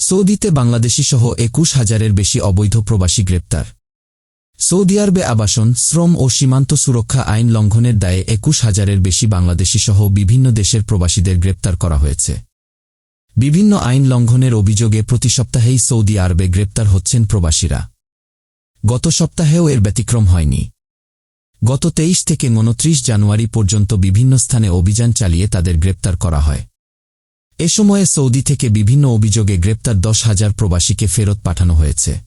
সৌদিতে বাংলাদেশি সহ একুশ হাজারের বেশি অবৈধ প্রবাসী গ্রেপ্তার। সৌদি আরবে আবাসন, শ্রম ও সীমান্ত সুরক্ষা আইন লঙ্ঘনের দায়ে একুশ হাজারের বেশি বাংলাদেশি সহ বিভিন্ন দেশের প্রবাসীদের গ্রেপ্তার করা হয়েছে। বিভিন্ন আইন লঙ্ঘনের অভিযোগে প্রতি সপ্তাহেই সৌদি আরবে গ্রেপ্তার হচ্ছেন প্রবাসীরা। গত সপ্তাহেও এর ব্যতিক্রম হয়নি। গত তেইশ থেকে উনত্রিশ জানুয়ারি পর্যন্ত বিভিন্ন স্থানে অভিযান চালিয়ে তাদের গ্রেপ্তার করা হয়। এ সময়ে সৌদি থেকে বিভিন্ন অভিযোগে গ্রেপ্তার দশ হাজার প্রবাসীকে ফেরত পাঠানো হয়েছে।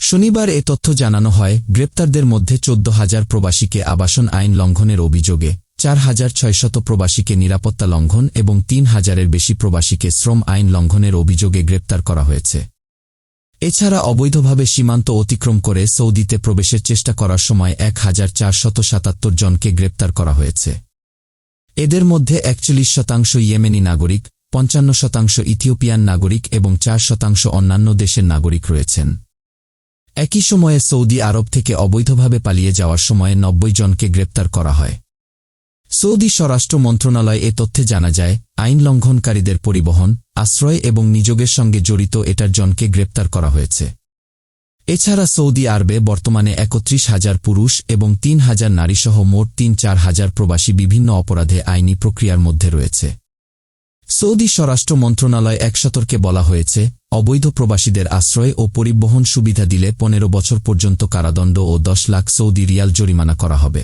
শনিবার এ তথ্য জানানো হয়, গ্রেপ্তারদের মধ্যে চোদ্দ হাজার প্রবাসীকে আবাসন আইন লঙ্ঘনের অভিযোগে চার হাজার ছয়শত প্রবাসীকে নিরাপত্তা লঙ্ঘন এবং তিন হাজারের বেশি প্রবাসীকে শ্রম আইন লঙ্ঘনের অভিযোগে গ্রেপ্তার করা হয়েছে। এছাড়া অবৈধভাবে সীমান্ত অতিক্রম করে সৌদিতে প্রবেশের চেষ্টা করার সময় এক হাজার চারশত সাতাত্তর জনকে গ্রেপ্তার করা হয়েছে। এদের মধ্যে একচল্লিশ শতাংশ ইয়েমেনি নাগরিক পঞ্চান্ন শতাংশ ইথিওপিয়ান নাগরিক এবং চার শতাংশ অন্যান্য দেশের নাগরিক রয়েছেন। একই সময়ে সৌদি আরব থেকে অবৈধভাবে পালিয়ে যাওয়ার সময়ে নব্বই জনকে গ্রেপ্তার করা হয়। সৌদি স্বরাষ্ট্র মন্ত্রণালয় এ তথ্যে জানা যায়, আইন লঙ্ঘনকারীদের পরিবহন, আশ্রয় এবং নিযোগের সঙ্গে জড়িত এটার জনকে গ্রেপ্তার করা হয়েছে। এছাড়া সৌদি আরবে বর্তমানে একত্রিশ হাজার পুরুষ এবং তিন হাজার নারীসহ মোট তিন চার হাজার প্রবাসী বিভিন্ন অপরাধে আইনি প্রক্রিয়ার মধ্যে রয়েছে। সৌদি স্বরাষ্ট্র মন্ত্রণালয় এক সতর্কে বলা হয়েছে, অবৈধ প্রবাসীদের আশ্রয় ও পরিবহন সুবিধা দিলে পনেরো বছর পর্যন্ত কারাদণ্ড ও দশ লাখ সৌদি রিয়াল জরিমানা করা হবে।